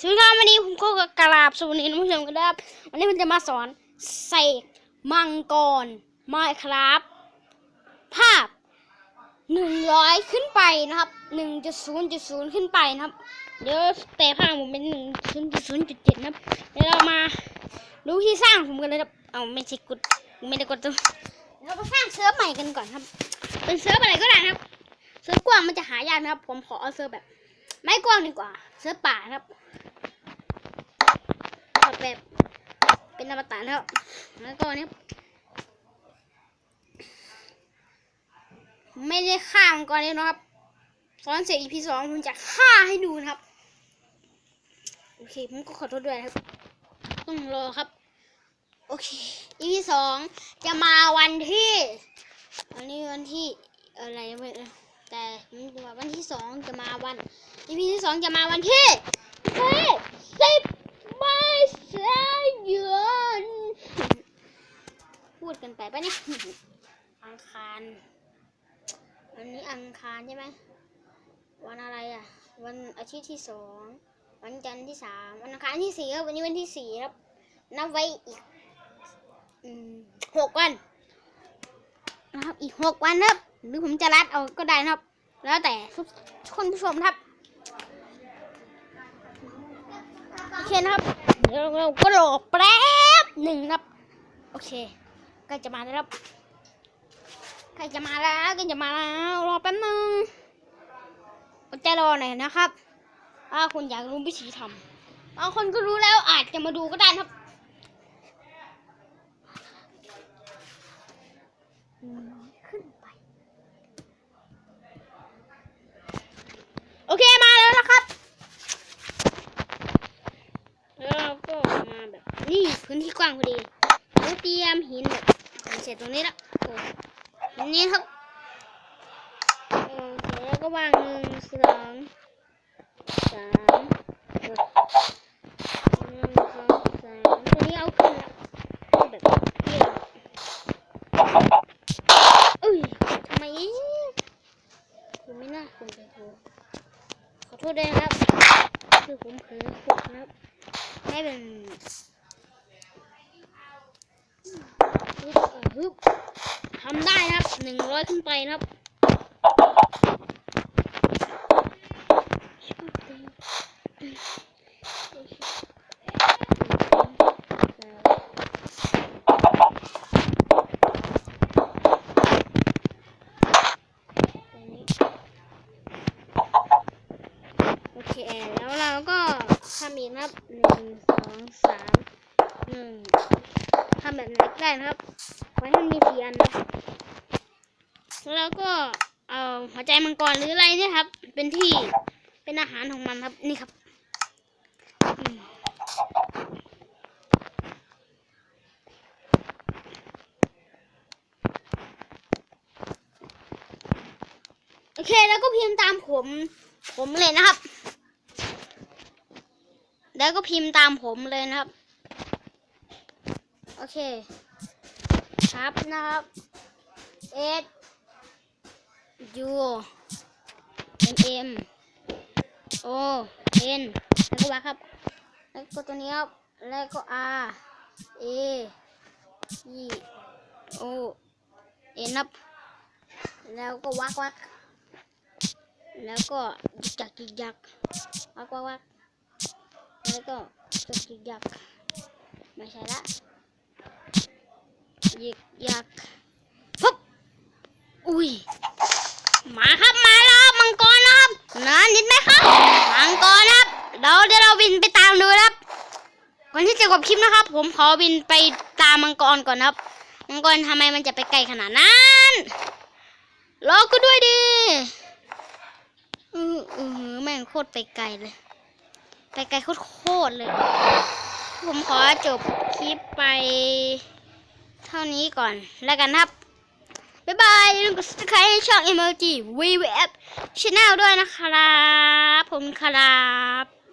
สวัสดีครับวันนี้ผมก็กราบสวัสดีท่านผู้ชมกันครับวันนี้ผมจะมาสอนเสกมังกรไมครับ ภาพหนึ่งร้อยขึ้นไปนะครับหนึ่งจุดศูนย์จุดศูนย์ขึ้นไปนะครับ เดี๋ยวแต่ภาพผมเป็นหนึ่งศูนย์จุดศูนย์จุดเจ็ดนะครับเดี๋ยวเรามาดูที่สร้างผมกันเลยครับเอาไม่ใช่กดไม่ได้กดตัวเรามาสร้างเซิร์ฟใหม่กันก่อนครับ เป็นเซิร์ฟอะไรก็ได้นะครับเซิร์ฟกว้างมันจะหายากนะครับ ผมขอเอาเซิร์ฟแบบ ไม่กว้างดีกว่า เซิร์ฟป่านะครับ แบบ เป็นอมตะนะครับแล้วก็นี่ไม่ได้ฆ่ามันก่อนเลยนะครับสอนเสร็จ EP สองผมจะฆ่าให้ดูนะครับ โอเค ผมก็ขอโทษด้วยครับ ต้องรอครับ โอเค EP สองจะมาวันที่อันนี้วันที่อะไรไม่แต่ผมว่าวันที่สองจะมาวัน EP ที่สองจะมาวันที่เฮ้ยสิบไม่ใช่เดือนพูดกันไปปะ เนี่ย อังคารวันนี้อังคารใช่ไหม วันอะไรอะ วันอาทิตย์ที่สอง วันจันทร์ที่สามวันอังคารที่สี่ครับ วันนี้วันที่สี่ครับ นับไว้อีกหกวันนะครับ อีกหกวันครับ หรือผมจะรัดเอาก็ได้นะครับ แล้วแต่ทุกคนผู้ชมครับโอเคนะครับ เดี๋ยวเราก็รอแป๊บหนึ่งนะครับ โอเค ใกล้จะมาแล้วครับใกล้จะมาแล้วใกล้จะมาแล้วรอแป๊บหนึงอดใจรอหน่อยนะครับ ถ้าคุณอยากรู้วิธีทำบางคนก็รู้แล้วอาจจะมาดูก็ได้นะครับขึ้นไปโอเคมาแล้วนะครับแล้วเราก็มาแบบนี่พื้นที่กว้างพอดีเราเตรียมหินแบบ เสร็จตรงนี้ละโอ้อันนี้ครับโอเคแล้วก็วางหนึ่งสองสามหนึ่งสองสามตัวนี้เอาขึ้นละแบบเกี่ยวเอ้ยทำไมผมไม่น่าควรไปโทรขอโทษด้วยนะครับคือผมเผลอขุดนะครับให้เป็น ฮึบฮึบทำได้นะครับหนึ่งร้อยขึ้นไปนะครับโอเคแล้วเราก็ทำอีกนะครับหนึ่งสองสามหนึ่ง ทำแบบไหนก็ได้นะครับไว้ให้มันมีสี่อันนะแล้วก็เอาหัวใจมังกรหรืออะไรเนี่ยครับ เป็นที่เป็นอาหารของมันครับนี่ครับโอเคแล้วก็พิมพ์ตามผม ผมเลยนะครับ แล้วก็พิมพ์ตามผมเลยนะครับ เค ครับนะครับ S U N M O N แล้วก็วาครับ แล้วก็ตัวนี้ครับ แล้วก็ R A E O N ครับ แล้วก็วักวักแล้วก็ยิกยักยิกยักวักวักวักแล้วก็จะยิกยักไม่ใช่ละ ยิกยักปุ๊บอุ้ย มาครับมาแล้วมังกรนะครับนะนิดไหมครับ มังกรนะครับเราเดี๋ยวเราบินไปตามดูนะครับก่อนที่จะจบคลิปนะครับ ผมขอบินไปตามมังกรก่อนนะครับ มังกรทำไมมันจะไปไกลขนาดนั้นรอก็ด้วยดิอืออือแม่งโคตรไปไกลเลย ไปไกลโคตรเลย ผมขอจบคลิปไป เท่านี้ก่อนแล้วกันครับ บ๊ายบายอย่าลืมกดติดตามในช่อง MLG VVF Channel ด้วยนะครับ ผมครับ